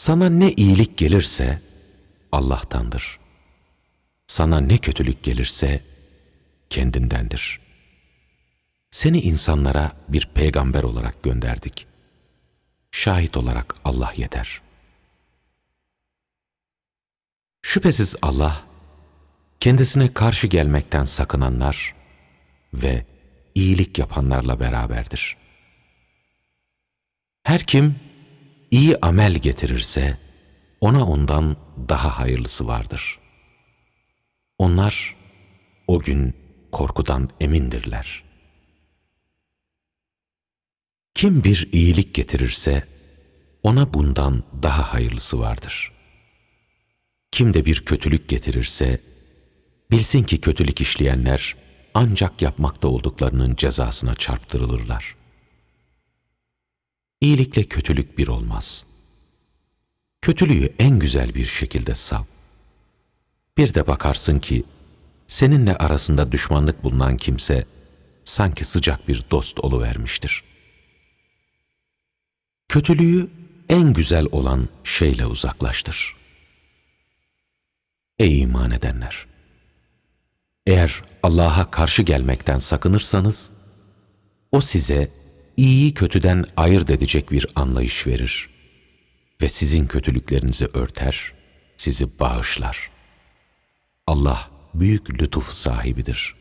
Sana ne iyilik gelirse Allah'tandır. Sana ne kötülük gelirse kendindendir. Seni insanlara bir peygamber olarak gönderdik. Şahit olarak Allah yeter. Şüphesiz Allah, kendisine karşı gelmekten sakınanlar ve iyilik yapanlarla beraberdir. Her kim iyi amel getirirse, ona ondan daha hayırlısı vardır. Onlar o gün korkudan emindirler. Kim bir iyilik getirirse, ona bundan daha hayırlısı vardır. Kim de bir kötülük getirirse, bilsin ki kötülük işleyenler ancak yapmakta olduklarının cezasına çarptırılırlar. İyilikle kötülük bir olmaz. Kötülüğü en güzel bir şekilde sav. Bir de bakarsın ki seninle arasında düşmanlık bulunan kimse sanki sıcak bir dost oluvermiştir. Kötülüğü en güzel olan şeyle uzaklaştır. Ey iman edenler! Eğer Allah'a karşı gelmekten sakınırsanız, O size iyiyi kötüden ayırt edecek bir anlayış verir ve sizin kötülüklerinizi örter, sizi bağışlar. Allah büyük lütuf sahibidir.''